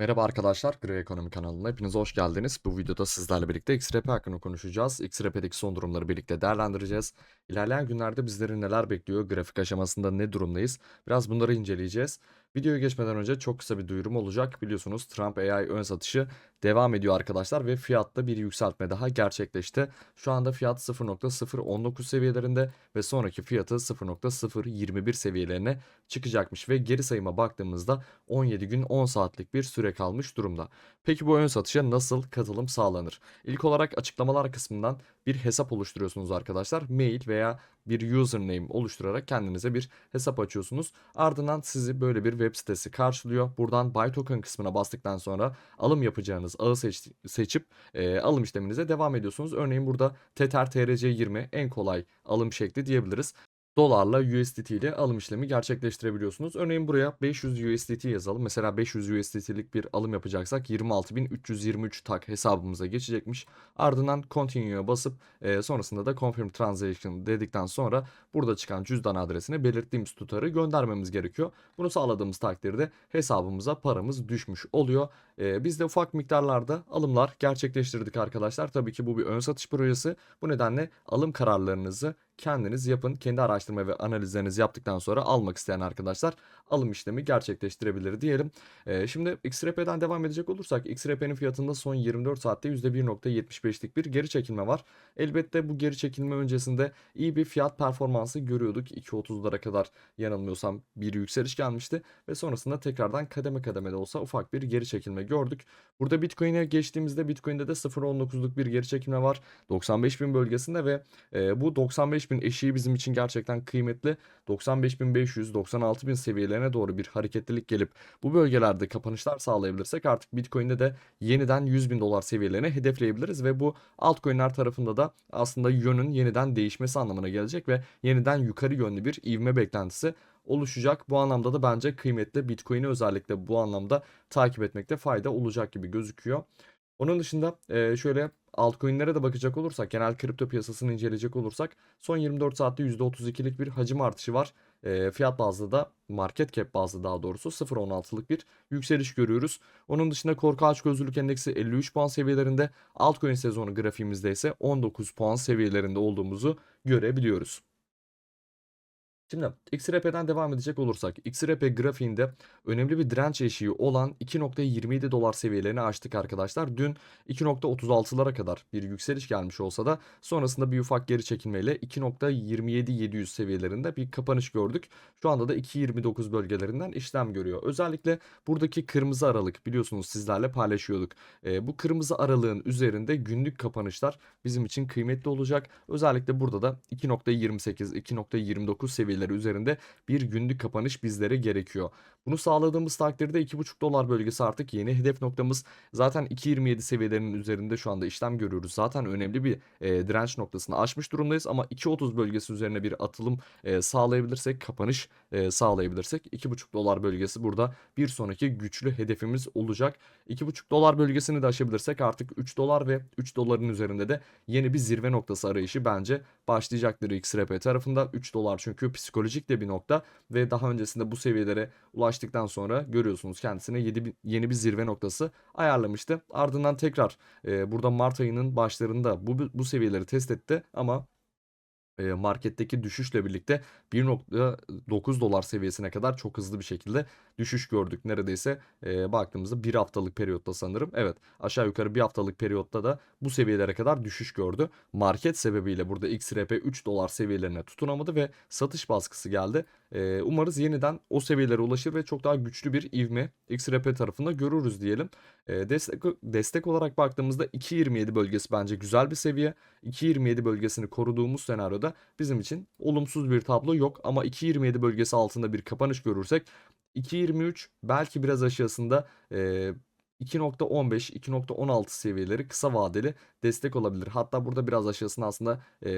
Merhaba arkadaşlar, Gri Ekonomi kanalına hepiniz hoş geldiniz. Bu videoda sizlerle birlikte XRP hakkında konuşacağız. XRP'deki son durumları birlikte değerlendireceğiz. İlerleyen günlerde bizleri neler bekliyor, grafik aşamasında ne durumdayız, biraz bunları inceleyeceğiz. Videoya geçmeden önce çok kısa bir duyurum olacak. Biliyorsunuz Trump AI ön satışı devam ediyor arkadaşlar ve fiyatta bir yükseltme daha gerçekleşti. Şu anda fiyat 0.019 seviyelerinde ve sonraki fiyatı 0.021 seviyelerine çıkacakmış ve geri sayıma baktığımızda 17 gün 10 saatlik bir süre kalmış durumda. Peki bu ön satışa nasıl katılım sağlanır? İlk olarak açıklamalar kısmından bir hesap oluşturuyorsunuz arkadaşlar. Mail veya bir username oluşturarak kendinize bir hesap açıyorsunuz. Ardından sizi böyle bir web sitesi karşılıyor. Buradan buy token kısmına bastıktan sonra alım yapacağınız ağı seç- seçip e, alım işleminize devam ediyorsunuz. Örneğin burada Tether TRC20 en kolay alım şekli diyebiliriz dolarla USDT ile alım işlemi gerçekleştirebiliyorsunuz. Örneğin buraya 500 USDT yazalım. Mesela 500 USDT'lik bir alım yapacaksak 26.323 tak hesabımıza geçecekmiş. Ardından Continue'ya basıp e, sonrasında da Confirm Transaction dedikten sonra burada çıkan cüzdan adresine belirttiğimiz tutarı göndermemiz gerekiyor. Bunu sağladığımız takdirde hesabımıza paramız düşmüş oluyor. E, biz de ufak miktarlarda alımlar gerçekleştirdik arkadaşlar. Tabii ki bu bir ön satış projesi. Bu nedenle alım kararlarınızı kendiniz yapın. Kendi araştırma ve analizlerinizi yaptıktan sonra almak isteyen arkadaşlar alım işlemi gerçekleştirebilir diyelim. Ee, şimdi XRP'den devam edecek olursak XRP'nin fiyatında son 24 saatte %1.75'lik bir geri çekilme var. Elbette bu geri çekilme öncesinde iyi bir fiyat performansı görüyorduk. 2.30'lara kadar yanılmıyorsam bir yükseliş gelmişti ve sonrasında tekrardan kademe kademe de olsa ufak bir geri çekilme gördük. Burada Bitcoin'e geçtiğimizde Bitcoin'de de 0.19'luk bir geri çekilme var. 95.000 bölgesinde ve e, bu 95.000 eşiği bizim için gerçekten kıymetli. 95.500, 96.000 seviyelerine doğru bir hareketlilik gelip bu bölgelerde kapanışlar sağlayabilirsek artık Bitcoin'de de yeniden 100.000 dolar seviyelerine hedefleyebiliriz ve bu altcoin'ler tarafında da aslında yönün yeniden değişmesi anlamına gelecek ve yeniden yukarı yönlü bir ivme beklentisi oluşacak. Bu anlamda da bence kıymetli Bitcoin'i özellikle bu anlamda takip etmekte fayda olacak gibi gözüküyor. Onun dışında e, şöyle altcoin'lere de bakacak olursak, genel kripto piyasasını inceleyecek olursak son 24 saatte %32'lik bir hacim artışı var. E, fiyat bazlı da market cap bazlı daha doğrusu 0.16'lık bir yükseliş görüyoruz. Onun dışında korku açgözlülük endeksi 53 puan seviyelerinde, altcoin sezonu grafiğimizde ise 19 puan seviyelerinde olduğumuzu görebiliyoruz. Şimdi XRP'den devam edecek olursak XRP grafiğinde önemli bir direnç eşiği olan 2.27 dolar seviyelerini aştık arkadaşlar. Dün 2.36'lara kadar bir yükseliş gelmiş olsa da sonrasında bir ufak geri çekilmeyle 2.27700 seviyelerinde bir kapanış gördük. Şu anda da 2.29 bölgelerinden işlem görüyor. Özellikle buradaki kırmızı aralık biliyorsunuz sizlerle paylaşıyorduk. E, bu kırmızı aralığın üzerinde günlük kapanışlar bizim için kıymetli olacak. Özellikle burada da 2.28 2.29 seviyeleri üzerinde bir günlük kapanış bizlere gerekiyor. Bunu sağladığımız takdirde 2.5 dolar bölgesi artık yeni hedef noktamız. Zaten 2.27 seviyelerinin üzerinde şu anda işlem görüyoruz. Zaten önemli bir e, direnç noktasını aşmış durumdayız ama 2.30 bölgesi üzerine bir atılım e, sağlayabilirsek, kapanış e, sağlayabilirsek 2.5 dolar bölgesi burada bir sonraki güçlü hedefimiz olacak. 2.5 dolar bölgesini de aşabilirsek artık 3 dolar ve 3 doların üzerinde de yeni bir zirve noktası arayışı bence başlayacaktır XRP tarafında. 3 dolar çünkü psikolojik de bir nokta ve daha öncesinde bu seviyelere ulaştıktan sonra görüyorsunuz kendisine yedi, yeni bir zirve noktası ayarlamıştı. Ardından tekrar e, burada Mart ayının başlarında bu, bu seviyeleri test etti ama marketteki düşüşle birlikte 1.9 dolar seviyesine kadar çok hızlı bir şekilde düşüş gördük. Neredeyse e, baktığımızda bir haftalık periyotta sanırım. Evet aşağı yukarı bir haftalık periyotta da bu seviyelere kadar düşüş gördü. Market sebebiyle burada XRP 3 dolar seviyelerine tutunamadı ve satış baskısı geldi. E, umarız yeniden o seviyelere ulaşır ve çok daha güçlü bir ivme XRP tarafında görürüz diyelim. E, destek, destek olarak baktığımızda 2.27 bölgesi bence güzel bir seviye. 2.27 bölgesini koruduğumuz senaryoda bizim için olumsuz bir tablo yok ama 2.27 bölgesi altında bir kapanış görürsek 2.23 belki biraz aşağısında e, 2.15, 2.16 seviyeleri kısa vadeli destek olabilir. Hatta burada biraz aşağısında aslında e,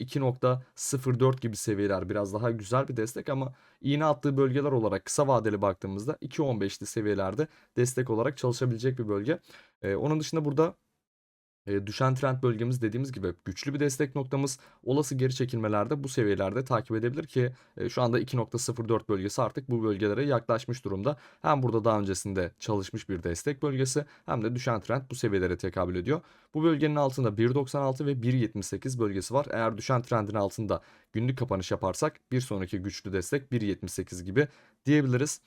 2.04 gibi seviyeler biraz daha güzel bir destek ama iğne attığı bölgeler olarak kısa vadeli baktığımızda 2.15'li seviyelerde destek olarak çalışabilecek bir bölge. Onun dışında burada Eee, düşen trend bölgemiz dediğimiz gibi güçlü bir destek noktamız. Olası geri çekilmelerde bu seviyelerde takip edebilir ki eee, şu anda 2.04 bölgesi artık bu bölgelere yaklaşmış durumda. Hem burada daha öncesinde çalışmış bir destek bölgesi hem de düşen trend bu seviyelere tekabül ediyor. Bu bölgenin altında 1.96 ve 1.78 bölgesi var. Eğer düşen trendin altında günlük kapanış yaparsak bir sonraki güçlü destek 1.78 gibi diyebiliriz.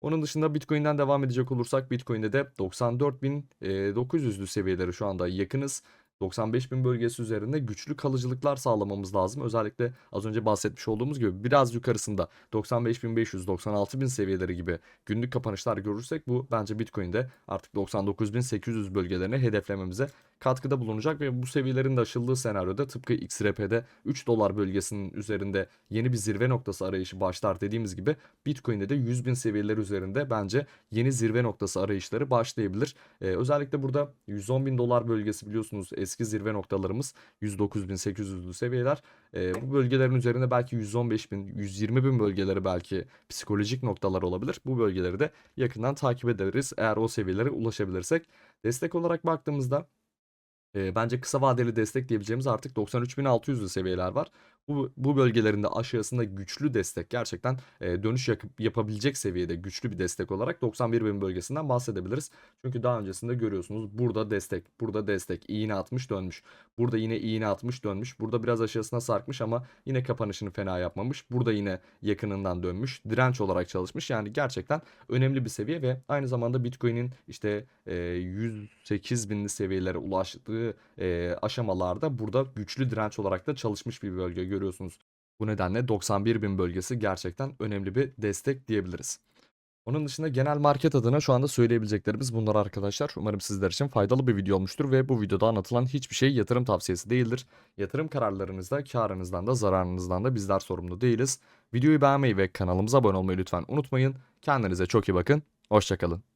Onun dışında Bitcoin'den devam edecek olursak Bitcoin'de de 94.900'lü seviyeleri şu anda yakınız. 95.000 bölgesi üzerinde güçlü kalıcılıklar sağlamamız lazım. Özellikle az önce bahsetmiş olduğumuz gibi biraz yukarısında 95.500, 96.000 seviyeleri gibi günlük kapanışlar görürsek bu bence Bitcoin'de artık 99.800 bölgelerine hedeflememize katkıda bulunacak ve bu seviyelerin de aşıldığı senaryoda tıpkı XRP'de 3 dolar bölgesinin üzerinde yeni bir zirve noktası arayışı başlar dediğimiz gibi Bitcoin'de de 100.000 seviyeleri üzerinde bence yeni zirve noktası arayışları başlayabilir. Ee, özellikle burada 110.000 dolar bölgesi biliyorsunuz eski zirve noktalarımız 109.800'lü seviyeler. Ee, bu bölgelerin üzerinde belki 115.000, 120.000 bölgeleri belki psikolojik noktalar olabilir. Bu bölgeleri de yakından takip ederiz eğer o seviyelere ulaşabilirsek. Destek olarak baktığımızda Eee, bence kısa vadeli destek diyebileceğimiz artık 93.600'lü seviyeler var. Bu, bu bölgelerinde aşağısında güçlü destek gerçekten eee, dönüş yakıp- yapabilecek seviyede güçlü bir destek olarak 91.000 bölgesinden bahsedebiliriz. Çünkü daha öncesinde görüyorsunuz burada destek, burada destek, iğne atmış dönmüş. Burada yine iğne atmış dönmüş. Burada biraz aşağısına sarkmış ama yine kapanışını fena yapmamış. Burada yine yakınından dönmüş. Direnç olarak çalışmış. Yani gerçekten önemli bir seviye ve aynı zamanda Bitcoin'in işte eee 108 binli seviyelere ulaştığı eee, aşamalarda burada güçlü direnç olarak da çalışmış bir bölge görüyorsunuz. Bu nedenle 91 bin bölgesi gerçekten önemli bir destek diyebiliriz. Onun dışında genel market adına şu anda söyleyebileceklerimiz bunlar arkadaşlar. Umarım sizler için faydalı bir video olmuştur ve bu videoda anlatılan hiçbir şey yatırım tavsiyesi değildir. Yatırım kararlarınızda karınızdan da zararınızdan da bizler sorumlu değiliz. Videoyu beğenmeyi ve kanalımıza abone olmayı lütfen unutmayın. Kendinize çok iyi bakın. Hoşçakalın.